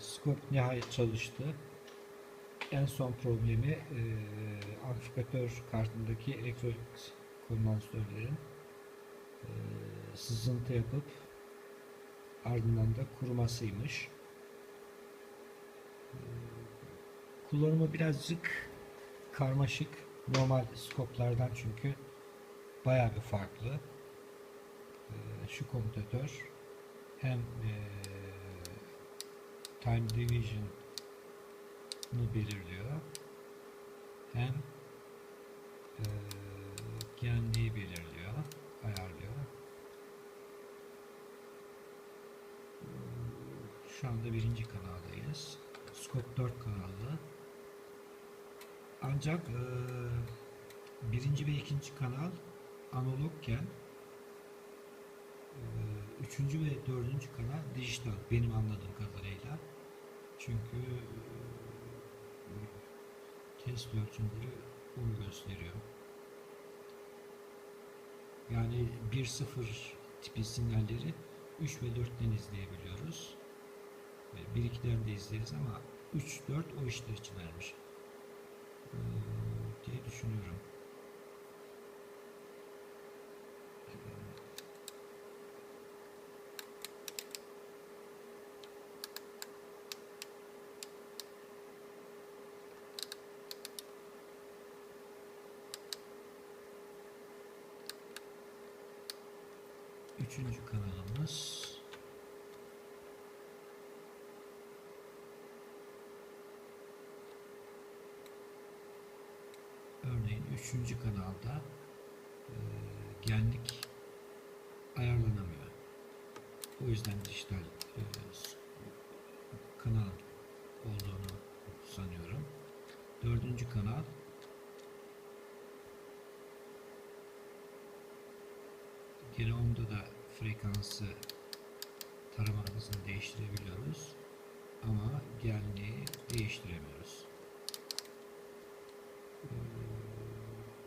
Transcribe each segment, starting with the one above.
skop nihayet çalıştı. En son problemi e, amplifikatör kartındaki elektronik kondansatörlerin e, sızıntı yapıp ardından da kurumasıymış. E, kullanımı birazcık karmaşık. Normal skoplardan çünkü bayağı bir farklı. E, şu komutatör hem e, time division belirliyor hem e, genliği belirliyor, ayarlıyor. Şu anda birinci kanaldayız. Scope 4 kanallı. Ancak e, birinci ve ikinci kanal analogken üçüncü ve dördüncü kanal dijital benim anladığım kadarıyla. Çünkü e, test ölçümleri onu gösteriyor. Yani 1-0 tipi sinyalleri 3 ve 4'ten izleyebiliyoruz. 1-2'den de izleriz ama 3-4 o işler için vermiş. Ee, diye düşünüyorum. Üçüncü kanalımız örneğin üçüncü kanalda e, genlik ayarlanamıyor. O yüzden dijital e, kanal olduğunu sanıyorum. Dördüncü kanal Gene onda da frekansı tarama hızını değiştirebiliyoruz. Ama genliği değiştiremiyoruz. Ee,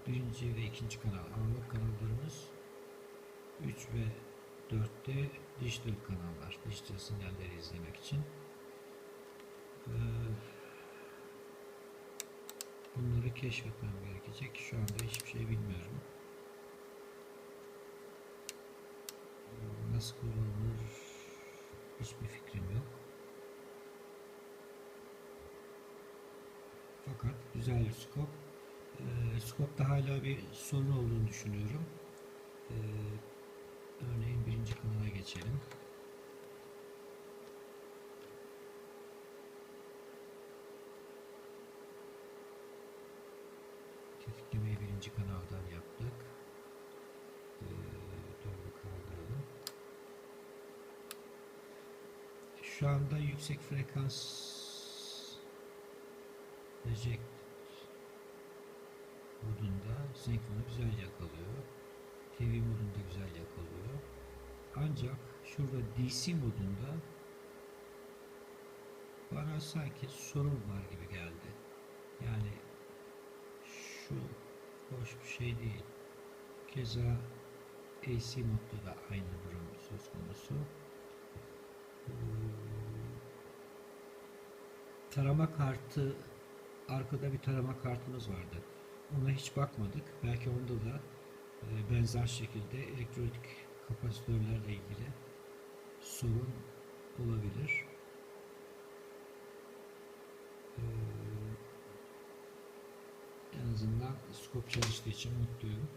Birinci ve ikinci kanal analog kanallarımız 3 ve 4'te dijital kanallar. Dijital sinyalleri izlemek için. Ee, Bunları keşfetmem gerekecek. Şu anda hiçbir şey bilmiyorum. Nasıl kullanılır hiçbir fikrim yok. Fakat güzel bir skop. Ee, skopta hala bir sorun olduğunu düşünüyorum. Ee, örneğin birinci kanala geçelim. Tetiklemeyi birinci kanaldan yaptık. Şu anda yüksek frekans reject modunda senkronu güzel yakalıyor. TV modunda güzel yakalıyor. Ancak şurada DC modunda bana sanki sorun var gibi geldi. Yani şu hoş bir şey değil. Keza AC modda da aynı durum söz konusu. Ee, tarama kartı arkada bir tarama kartımız vardı. Ona hiç bakmadık. Belki onda da e, benzer şekilde elektronik kapasitörlerle ilgili sorun olabilir. Ee, en azından skop çalıştığı için mutluyum.